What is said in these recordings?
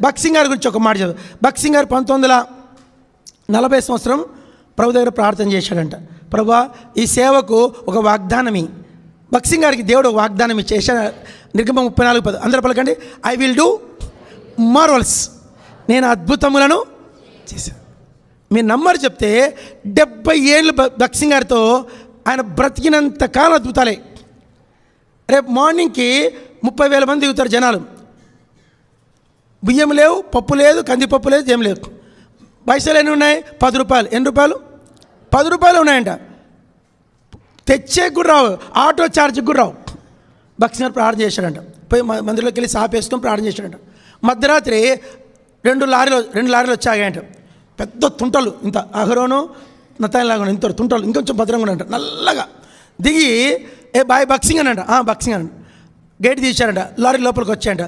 బక్సింగ్ గారి గురించి ఒక మాట చదువు బక్సింగ్ గారు పంతొమ్మిది వందల నలభై సంవత్సరం ప్రభు దగ్గర ప్రార్థన చేశాడంట. ప్రభా ఈ సేవకు ఒక వాగ్దానమి. బక్సింగ్ గారికి దేవుడు ఒక వాగ్దానం చేశాడు. నిర్గమ ముప్పై నాలుగు పది. అందరూ పలకండి. ఐ విల్ డూ మార్వల్స్ నేను అద్భుతములను చేశాను. మీరు నమ్మరు చెప్తే డెబ్బై ఏళ్ళు భక్సింగ్ బక్సింగ్ గారితో ఆయన బ్రతికినంత కాలం అద్భుతాలే. రేపు మార్నింగ్కి ముప్పై వేల మంది దిగుతారు జనాలు. బియ్యం లేవు పప్పు లేదు కందిపప్పు లేదు ఏం లేదు. పైసలు ఎన్ని ఉన్నాయి? పది రూపాయలు. ఎన్ని రూపాయలు? పది రూపాయలు ఉన్నాయంట. తెచ్చే కూడా రావు ఆటో ఛార్జ్కి కూడా రావు. భక్సినారు ప్రార్థన చేశాడంట. పోయి మ- వెళ్ళి సాప్ వేసుకొని ప్రార్థన చేశాడంట. మధ్యరాత్రి రెండు లారీలు రెండు లారీలు వచ్చాయంట. పెద్ద తుంటలు ఇంత అహరోను నతాయిలాగా ఇంత తుంటలు ఇంకొంచెం భద్రంగా ఉన్నాయంట. నల్లగా దిగి ఏ బాయ్ బక్సింగ్ అనంట. "ఆ, బక్సింగ్ అనంట. గేట్ తీశారంట లారీ లోపలికి వచ్చాయంట.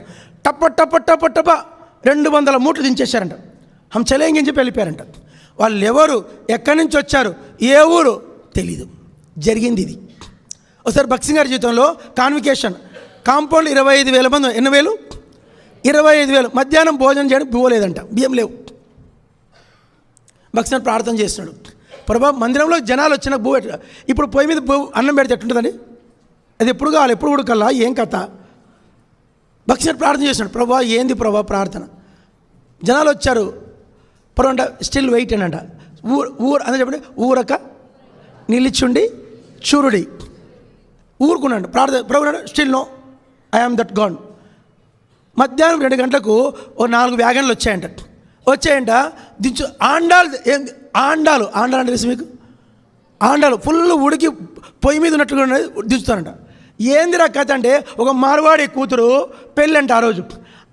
టప్ప టప్ప టప్ప టప్ప రెండు వందల మూట్లు దించేశారంట. హం చలేంగి చెప్పి వెళ్ళిపోయారంట. వాళ్ళు ఎవరు ఎక్కడి నుంచి వచ్చారు ఏ ఊరు తెలీదు. జరిగింది ఇది. ఒకసారి భక్సింగ్ గారి జీవితంలో కాన్వికేషన్ కాంపౌండ్ ఇరవై ఐదు వేల మంది ఎన్ని వేలు? ఇరవై ఐదు వేలు. మధ్యాహ్నం భోజనం చేయడం పోలేదంట బియ్యం లేవు. భక్సింగ్ ప్రార్థన చేస్తున్నాడు. ప్రభా మందిరంలో జనాలు వచ్చిన భూ ఇప్పుడు పొయ్యి మీద అన్నం పెడితే ఎట్టుంటుందండి అది ఎప్పుడు కావాలి? ఎప్పుడు ఉడకల్లా? ఏం కథ? భక్సింగ్ ప్రార్థన చేస్తున్నాడు. ప్రభా ఏంది ప్రభా ప్రార్థన? జనాలు వచ్చారు. పరవంట స్టిల్ వెయిట్ అని అంట. ఊరు ఊరు అని చెప్పండి. ఊరక నిలిచుండి చూరుడి. ఊరుకున్నాడు. ప్రార్థన ప్రభు still no I am that gone మధ్యాహ్నం రెండు గంటలకు ఓ నాలుగు వ్యాగన్లు వచ్చాయంట. వచ్చాయంట దించు ఆండాలు ఏం ఆండాలు ఆండాలు అంటే తెలుసు మీకు? ఆండాలు ఫుల్ ఉడికి పొయ్యి మీద ఉన్నట్టుగా దించుతారంట. ఏందిరా కథ అంటే ఒక మార్వాడి కూతురు పెళ్ళంట ఆ రోజు.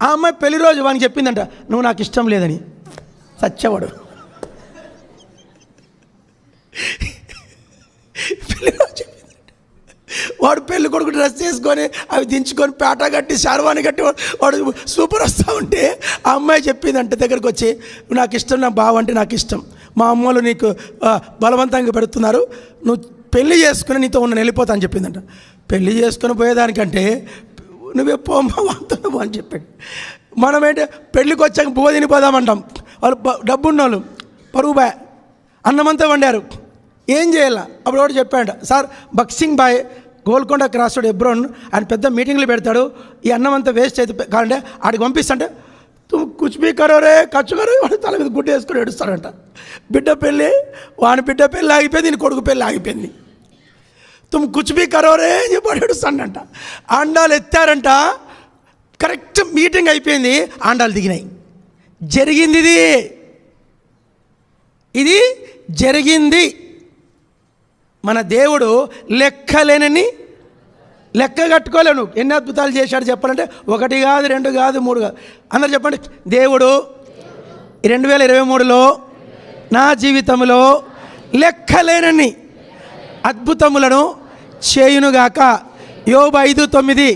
ఆ అమ్మాయి పెళ్ళి రోజు వానికి చెప్పిందంట నువ్వు నాకు ఇష్టం లేదని. సచ్చేవాడు పెళ్ళి రోజు వాడు పెళ్ళి కొడుకు డ్రెస్ చేసుకొని అవి దించుకొని పేట కట్టి శార్వాణి కట్టి వాడు- సూపర్ వస్తూ ఉంటే ఆ అమ్మాయి చెప్పిందంట దగ్గరకు వచ్చి నాకు ఇష్టం నా బావ అంటే నాకు ఇష్టం. మా అమ్మలు నీకు బలవంతంగా పెడుతున్నారు. నువ్వు పెళ్ళి చేసుకుని నీతో ఉన్న వెళ్ళిపోతా అని చెప్పిందంట. పెళ్ళి చేసుకుని పోయేదానికంటే నువ్వే పోమ్మా అని చెప్పాడు. మనం ఏంటి పెళ్ళికి వచ్చాక బువ్వ తినిపోదామంటాం. వాళ్ళు డబ్బున్న వాళ్ళు పరుగు బాయ్ అన్నమంతా వండారు. ఏం చేయాల? అప్పుడు ఒకటి చెప్పాడు sir boxing boy Golconda cross road ఎబ్రోన్ ఆయన పెద్ద మీటింగ్లు పెడతాడు. ఈ అన్నం అంతా వేస్ట్ అయితే కాదంటే ఆడికి పంపిస్తుంటే తుమ్ కుచ్బీ కరో రే ఖర్చు కరో వాడు తల మీద గుడ్డ వేసుకొని ఏడుస్తాడంట. బిడ్డ పెళ్ళి వాని బిడ్డ పెళ్ళి ఆగిపోయింది నీ కొడుకు పెళ్ళి ఆగిపోయింది. తుమ్ కుచ్ బీ కరో అని చెప్పి వాడు ఆండాలు ఎత్తారంట కరెక్ట్ మీటింగ్ అయిపోయింది ఆండాలు దిగినాయి జరిగింది ఇది ఇది జరిగింది మన దేవుడు లెక్కలేనని లెక్క కట్టుకోలేను ఎన్ని అద్భుతాలు చేశాడు చెప్పాలంటే ఒకటి కాదు రెండు కాదు మూడు కాదు। అందరు చెప్పండి దేవుడు రెండు వేల ఇరవై మూడులో నా జీవితంలో లెక్కలేనని అద్భుతములను చేయునుగాక. యోబు ఐదు తొమ్మిది.